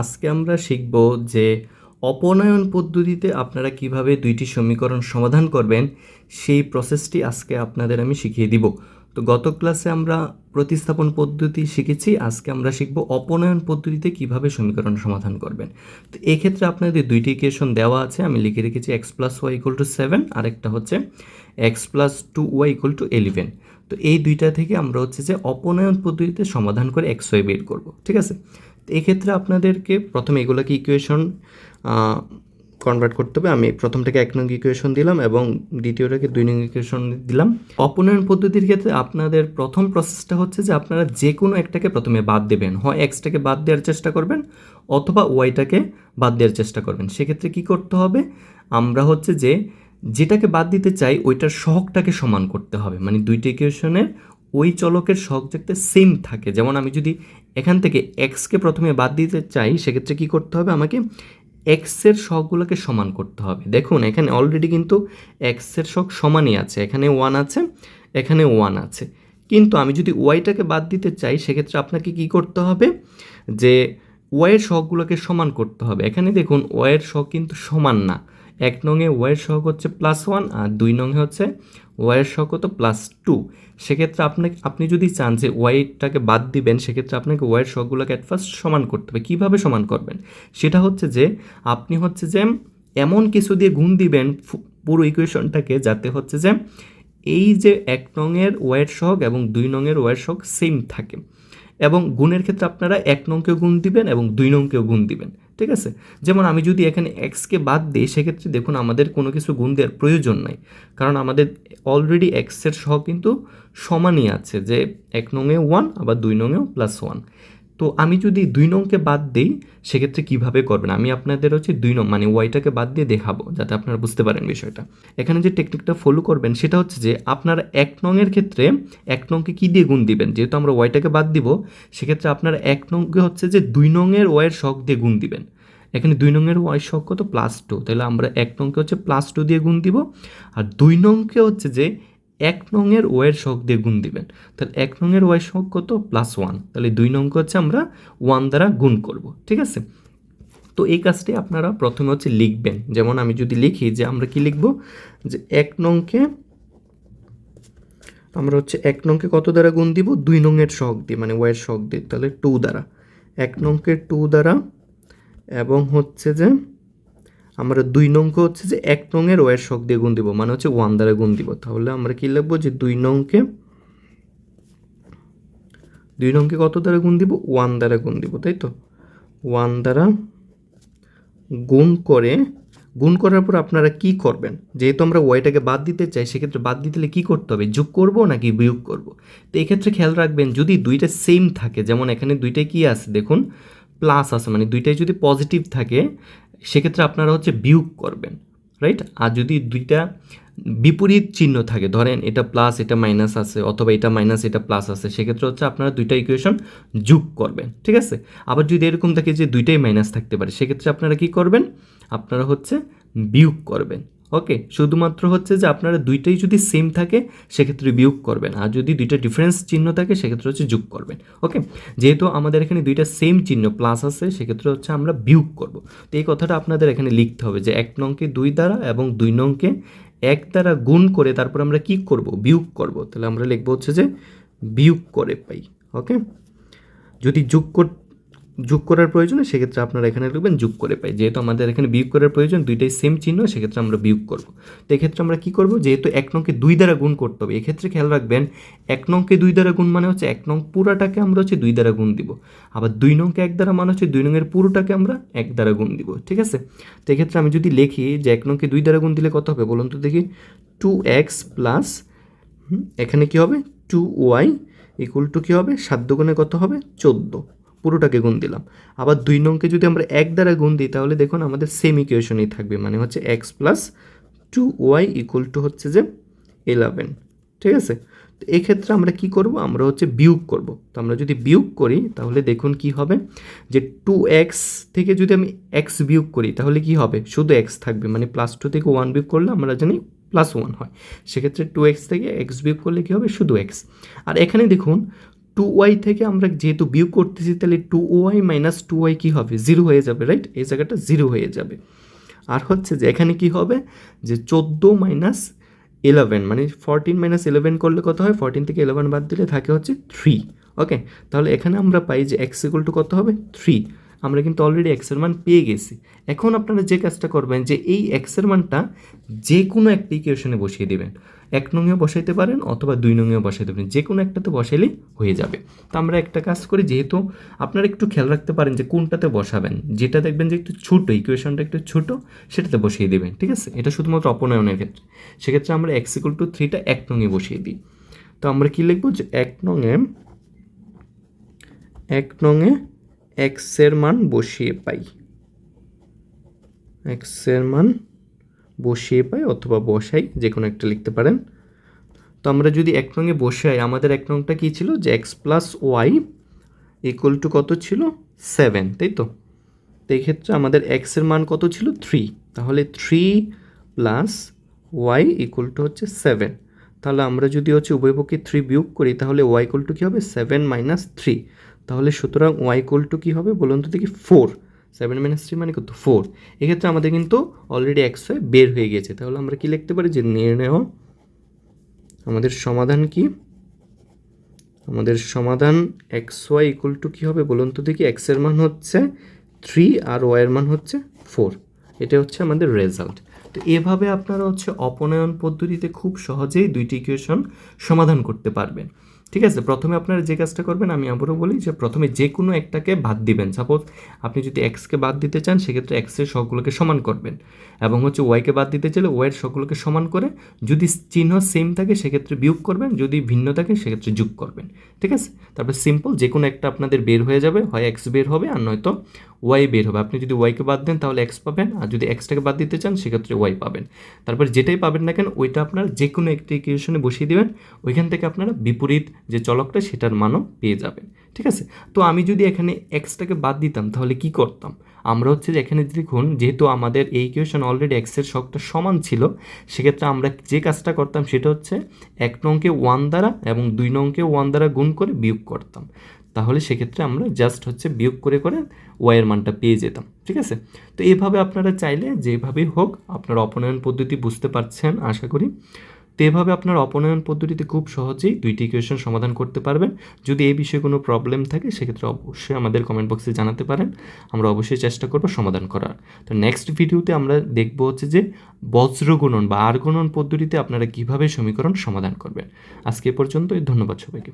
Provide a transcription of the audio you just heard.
আজকে আমরা শিখব যে অপনয়ন পদ্ধতিতে আপনারা কীভাবে দুইটি সমীকরণ সমাধান করবেন, সেই প্রসেসটি আজকে আপনাদের আমি শিখিয়ে দিব। তো গত ক্লাসে আমরা প্রতিস্থাপন পদ্ধতি শিখেছি, আজকে আমরা শিখব অপনয়ন পদ্ধতিতে কীভাবে সমীকরণ সমাধান করবেন। তো এক্ষেত্রে আপনাদের দুইটি ইকুয়েশন দেওয়া আছে, আমি লিখে রেখেছি X plus Y equal to seven আরেকটা হচ্ছে X plus two Y equal to eleven তো এই দুইটা থেকে আমরা হচ্ছে যে অপনয়ন পদ্ধতিতে সমাধান করে এক্স ওয়াই বের করব, ঠিক আছে? এক্ষেত্রে আপনাদেরকে প্রথমে এগুলোকে ইকুয়েশন কনভার্ট করতে হবে। আমি প্রথমটাকে এক নং ইকুয়েশন দিলাম এবং দ্বিতীয়টাকে দুই নং ইকুয়েশন দিলাম। অপনয়ন পদ্ধতির ক্ষেত্রে আপনাদের প্রথম প্রসেসটা হচ্ছে যে আপনারা যে কোনো একটাকে প্রথমে বাদ দেবেন। হয় এক্সটাকে বাদ দেওয়ার চেষ্টা করবেন অথবা ওয়াইটাকে বাদ দেওয়ার চেষ্টা করবেন। সেক্ষেত্রে কি করতে হবে? আমরা হচ্ছে যে যেটাকে বাদ দিতে চাই ওইটার সহগটাকে সমান করতে হবে। মানে দুইটা ইকুয়েশনের ওই চলকের সহগ যাতে সেম থাকে। যেমন আমি যদি এখান থেকে এক্সকে প্রথমে বাদ দিতে চাই, সেক্ষেত্রে কি করতে হবে আমাকে এক্সের শখগুলোকে সমান করতে হবে। দেখুন, এখানে অলরেডি কিন্তু এক্সের শখ সমানই আছে। এখানে ওয়ান আছে, এখানে ওয়ান আছে। কিন্তু আমি যদি ওয়াইটাকে বাদ দিতে চাই, সেক্ষেত্রে আপনাকে কি করতে হবে? যে ওয়াইয়ের শখগুলোকে সমান করতে হবে। এখানে দেখুন ওয়াইয়ের শখ কিন্তু সমান না। এক নঙে ওয়াইয়ের সহগ হচ্ছে প্লাস ওয়ান আর দুই নঙে হচ্ছে ওয়াইয়ের সহগ হতো প্লাস টু। সেক্ষেত্রে আপনাকে আপনি যদি চান যে ওয়াইটাকে বাদ দিবেন, সেক্ষেত্রে আপনাকে ওয়াইয়ের সহগুলোকে অ্যাট ফার্স্ট সমান করতে হবে। কীভাবে সমান করবেন? সেটা হচ্ছে যে আপনি হচ্ছে যে এমন কিছু দিয়ে গুণ দিবেন পুরো ইকুয়েশনটাকে যাতে হচ্ছে যে এই যে এক নঙের ওয়াইয়ের সহগ এবং দুই নঙের ওয়াইয়ের সহগ সেম থাকে। এবং গুণের ক্ষেত্রে আপনারা এক নংকেও গুণ দিবেন এবং দুই নংকেও গুণ দিবেন। ঠিক আছে? যেমন আমি যদি এখানে এক্সকে বাদ দিই, সেক্ষেত্রে দেখুন আমাদের কোনো কিছু গুণ দেওয়ার প্রয়োজন নাই। কারণ আমাদের অলরেডি এক্সের সহ কিন্তু সমানই আছে যে এক নঙে ওয়ান আবার দুই নঙেও প্লাস ওয়ান তো আমি যদি দুই নংকে বাদ দিই, সেক্ষেত্রে কীভাবে করবেন? আমি আপনাদের হচ্ছে দুই নং মানে ওয়াইটাকে বাদ দিয়ে দেখাবো, যাতে আপনারা বুঝতে পারেন বিষয়টা। এখানে যে টেকনিকটা ফলো করবেন, সেটা হচ্ছে যে আপনারা এক নংয়ের ক্ষেত্রে এক নংকে কী দিয়ে গুণ দিবেন? যেহেতু আমরা ওয়াইটাকে বাদ দিব, সেক্ষেত্রে আপনারা এক নংকে হচ্ছে যে দুই নংয়ের ওয়াইয়ের শখ দিয়ে গুণ দিবেন। এখানে দুই নংয়ের ওয়াই শখ কত? প্লাস টু তাহলে আমরা এক নংকে হচ্ছে প্লাস টু দিয়ে গুণ দিব, আর দুই নংকে হচ্ছে যে এক নংয়ের ওয়ের শখ দিয়ে গুণ দিবেন। তাহলে এক নংয়ের ওয়াই শখ কত? প্লাস ওয়ান তাহলে দুই নংক হচ্ছে আমরা ওয়ান দ্বারা গুণ করব, ঠিক আছে? তো এই কাজটি আপনারা প্রথমে হচ্ছে লিখবেন। যেমন আমি যদি লিখি যে আমরা কি লিখব? যে এক নংকে আমরা হচ্ছে এক নংকে কত দ্বারা গুণ দিব? দুই নংয়ের শখ দিয়ে মানে ওয়ের শখ দিয়ে, তাহলে টু দ্বারা। এক নংকে টু দ্বারা এবং হচ্ছে যে আমরা দুই নংকে হচ্ছে যে এক নংয়ের ওয়ের শখ দিয়ে গুণ দিব মানে হচ্ছে ওয়ান দ্বারা গুণ দিব। তাহলে আমরা কি লিখব যে দুই নংকে দুই নংকে কত দ্বারা গুণ দিব? ওয়ান দ্বারা গুণ দিব, তাই তো? ওয়ান দ্বারা গুণ করে, গুণ করার পর আপনারা কি করবেন? যেহেতু আমরা ওয়াইটাকে বাদ দিতে চাই, সেক্ষেত্রে বাদ দিতে হলে কী করতে হবে? যোগ করব নাকি বিয়োগ করব? তো এক্ষেত্রে খেয়াল রাখবেন, যদি দুইটা সেম থাকে, যেমন এখানে দুইটাই কি আছে দেখুন প্লাস আছে মানে দুইটাই যদি পজিটিভ থাকে, সেক্ষেত্রে আপনারা হচ্ছে বিয়োগ করবেন রাইট আর যদি দুইটা বিপরীত চিহ্ন থাকে, ধরেন এটা প্লাস এটা মাইনাস আছে, অথবা এটা মাইনাস এটা প্লাস আছে, সেক্ষেত্রে হচ্ছে আপনারা দুইটা ইকুয়েশন যোগ করবেন, ঠিক আছে? আবার যদি এরকম থাকে যে দুইটাই মাইনাস থাকতে পারে, সেক্ষেত্রে আপনারা কি করবেন? আপনারা হচ্ছে বিয়োগ করবেন। ওকে শুধুমাত্র হচ্ছে যে আপনারা দুইটাই যদি সেম থাকে, সেক্ষেত্রে বিয়োগ করবেন। আর যদি দুইটা ডিফারেন্স চিহ্ন থাকে, সেক্ষেত্রে হচ্ছে যোগ করবেন। ওকে যেহেতু আমাদের এখানে দুইটা সেম চিহ্ন প্লাস আছে, সেক্ষেত্রে হচ্ছে আমরা বিয়োগ করব। তো এই কথাটা আপনাদের এখানে লিখতে হবে যে এক নংকে দুই দ্বারা এবং দুই নংকে এক দ্বারা গুণ করে তারপর আমরা কি করব? বিয়োগ করব। তাহলে আমরা লিখব হচ্ছে যে বিয়োগ করে পাই। ওকে যদি যোগ কর যোগ করার প্রয়োজন, সেক্ষেত্রে আপনারা এখানে লিখবেন যোগ করে পাই। যেহেতু আমাদের এখানে বিয়োগ করার প্রয়োজন, দুইটাই সেম চিহ্ন, সেক্ষেত্রে আমরা বিয়োগ করব। তো এক্ষেত্রে আমরা কী করব? যেহেতু এক নংকে দুই দ্বারা গুণ করতে হবে, এক্ষেত্রে খেয়াল রাখবেন, এক নংকে দুই দ্বারা গুণ মানে হচ্ছে এক নং পুরাটাকে আমরা হচ্ছে দুই দ্বারা গুণ দিব। আবার দুই নংকে এক দ্বারা মানে হচ্ছে দুই নংয়ের পুরোটাকে আমরা এক দ্বারা গুণ দিব, ঠিক আছে? তো এক্ষেত্রে আমি যদি লিখি যে এক নংকে দুই দ্বারা গুণ দিলে কত হবে? বলুন তো দেখি। টু এক্স প্লাস এখানে কী হবে? টু ওয়াই ইকুয়াল টু কী হবে? সাত দুগুণে কত হবে? চোদ্দ। পুরোটাকে গুণ দিলাম। আবার দুই নংকে যদি আমরা এক দ্বারা গুণ দিই, তাহলে দেখুন আমাদের সেম ইকুয়েশনই থাকবে মানে হচ্ছে X plus two Y equal to হচ্ছে যে ইলেভেন ঠিক আছে? তো এক্ষেত্রে আমরা কি করব? আমরা হচ্ছে বিয়োগ করব। তো আমরা যদি বিয়োগ করি, তাহলে দেখুন কি হবে? যে টু এক্স থেকে যদি আমি এক্স বিয়োগ করি, তাহলে কি হবে? শুধু এক্স থাকবে মানে প্লাস টু থেকে ওয়ান বিয়োগ করলে আমরা জানি প্লাস ওয়ান হয়। সেক্ষেত্রে টু এক্স থেকে এক্স বিয়োগ করলে কী হবে? শুধু এক্স আর এখানে দেখুন টু ওয়াই থেকে আমরা যেহেতু বিয়োগ করতেছি, তাহলে two Y minus two Y কী হবে? জিরো হয়ে যাবে রাইট এই জায়গাটা জিরো হয়ে যাবে। আর হচ্ছে যে এখানে কি হবে? যে চোদ্দ মাইনাস ইলেভেন মানে ফোরটিন মাইনাস ইলেভেন করলে কত হয়? ফোরটিন থেকে ইলেভেন বাদ দিলে থাকে হচ্ছে থ্রি ওকে তাহলে এখানে আমরা পাই যে এক্স ইকুয়াল টু কত হবে? থ্রি আমরা কিন্তু অলরেডি এক্সের মান পেয়ে গেছি। এখন আপনারা যে কাজটা করবেন, যে এই এক্সের মানটা যে কোনো একটা ইকুয়েশনে বসিয়ে দেবেন। এক নঙেও বসাইতে পারেন অথবা দুই নঙেও বসাইতে পারেন যে কোনো একটাতে বসাইলেই হয়ে যাবে। তো আমরা একটা কাজ করি, যেহেতু আপনারা একটু খেয়াল রাখতে পারেন যে কোনটাতে বসাবেন, যেটা দেখবেন যে একটু ছোটো ইকুয়েশনটা একটু ছোটো, সেটাতে বসিয়ে দেবেন, ঠিক আছে? এটা শুধুমাত্র অপনয়নের ক্ষেত্রে। সেক্ষেত্রে আমরা এক্স ইকুয়াল টু থ্রিটা এক নঙে বসিয়ে দিই। তো আমরা কী লিখব যে এক নঙে এক নঙে এক্সের মান বসিয়ে পাই। এক্সের মান বসিয়ে পাই অথবা বসাই যে কোনো একটা লিখতে পারেন। তো আমরা যদি এক নঙে বসাই, আমাদের এক নংটা কী ছিল? যে x plus y equal to কত ছিল? সেভেন তাই তো? তো এই ক্ষেত্রে আমাদের এক্সের মান কত ছিল? থ্রি তাহলে three plus y equal to হচ্ছে সেভেন তাহলে আমরা যদি হচ্ছে উভয়পক্ষে থ্রি বিয়োগ করি, তাহলে ওয়াই ইকুয়াল টু কী হবে? সেভেন মাইনাস থ্রি তাহলে সুতরাং ওয়াই ইকুয়াল টু কী হবে? বলুন তো দেখি ফোর সেভেন মাইনাস থ্রি মানে কত? ফোর এক্ষেত্রে আমাদের কিন্তু অলরেডি ওয়াই বের হয়ে গেছে তাহলে আমরা কি লিখতে পারি? যে নির্ণয় আমাদের সমাধান কি? আমাদের সমাধান এক্স ওয়াই ইকুয়াল টু কী হবে বলুন তো দেখি। এক্সের মান হচ্ছে থ্রি আর ওয়াইয়ের মান হচ্ছে ফোর এটা হচ্ছে আমাদের রেজাল্ট তো এভাবে আপনারা হচ্ছে অপনয়ন পদ্ধতিতে খুব সহজেই দুইটি ইকুয়েশন সমাধান করতে পারবেন। ঠিক আছে? প্রথমে আপনারা যে কাজটা করবেন, আমি আবারও বলি যে প্রথমে যে কোনো একটাকে বাদ দিবেন। সাপোজ আপনি যদি এক্সকে বাদ দিতে চান, সেক্ষেত্রে এক্সের সবগুলোকে সমান করবেন। এবং হচ্ছে ওয়াইকে বাদ দিতে চাইলে ওয়াইয়ের সবগুলোকে সমান করে যদি চিহ্ন সেম থাকে, সেক্ষেত্রে বিয়োগ করবেন। যদি ভিন্ন থাকে, সেক্ষেত্রে যোগ করবেন। ঠিক আছে? তারপর সিম্পল যে কোনো একটা আপনাদের বের হয়ে যাবে। হয় এক্স বের হবে, আর নয়তো ওয়াই বের হবে। আপনি যদি ওয়াইকে বাদ দেন, তাহলে এক্স পাবেন। আর যদি এক্সটাকে বাদ দিতে চান, সেক্ষেত্রে ওয়াই পাবেন। তারপর যেটাই পাবেন না কেন, ওইটা আপনারা যে কোনো একটি ইকুয়েশনে বসিয়ে দেবেন। ওইখান থেকে আপনারা বিপরীত যে চলকটা, সেটার মানও পেয়ে যাবেন। ঠিক আছে? তো আমি যদি এখানে এক্সটাকে বাদ দিতাম, তাহলে কি করতাম? আমরা হচ্ছে এখানে দেখুন, যেহেতু আমাদের এই ইকুয়েশন অলরেডি এক্সের শখটা সমান ছিল, সেক্ষেত্রে আমরা যে কাজটা করতাম সেটা হচ্ছে এক নংকে ওয়ান দ্বারা এবং দুই নংকে ওয়ান দ্বারা গুণ করে বিয়োগ করতাম। তাহলে সেক্ষেত্রে আমরা জাস্ট হচ্ছে বিয়োগ করে করে ওয়াইয়ের মানটা পেয়ে যেতাম, ঠিক আছে? তো এইভাবে আপনারা চাইলে যেভাবেই হোক, আপনারা অপনয়ন পদ্ধতি বুঝতে পারছেন, আশা করি। তো এভাবে আপনার অপনয়ন পদ্ধতিতে খুব সহজেই দুইটি ইকুয়েশন সমাধান করতে পারবেন। যদি এই বিষয়ে কোনো প্রবলেম থাকে, সেক্ষেত্রে অবশ্যই আমাদের কমেন্ট বক্সে জানাতে পারেন। আমরা অবশ্যই চেষ্টা করব সমাধান করার। তো নেক্সট ভিডিওতে আমরা দেখব হচ্ছে যে বজ্রগুণন বা আর্গণন পদ্ধতিতে আপনারা কীভাবে সমীকরণ সমাধান করবেন। আজকে এ পর্যন্তই, ধন্যবাদ সবাইকে।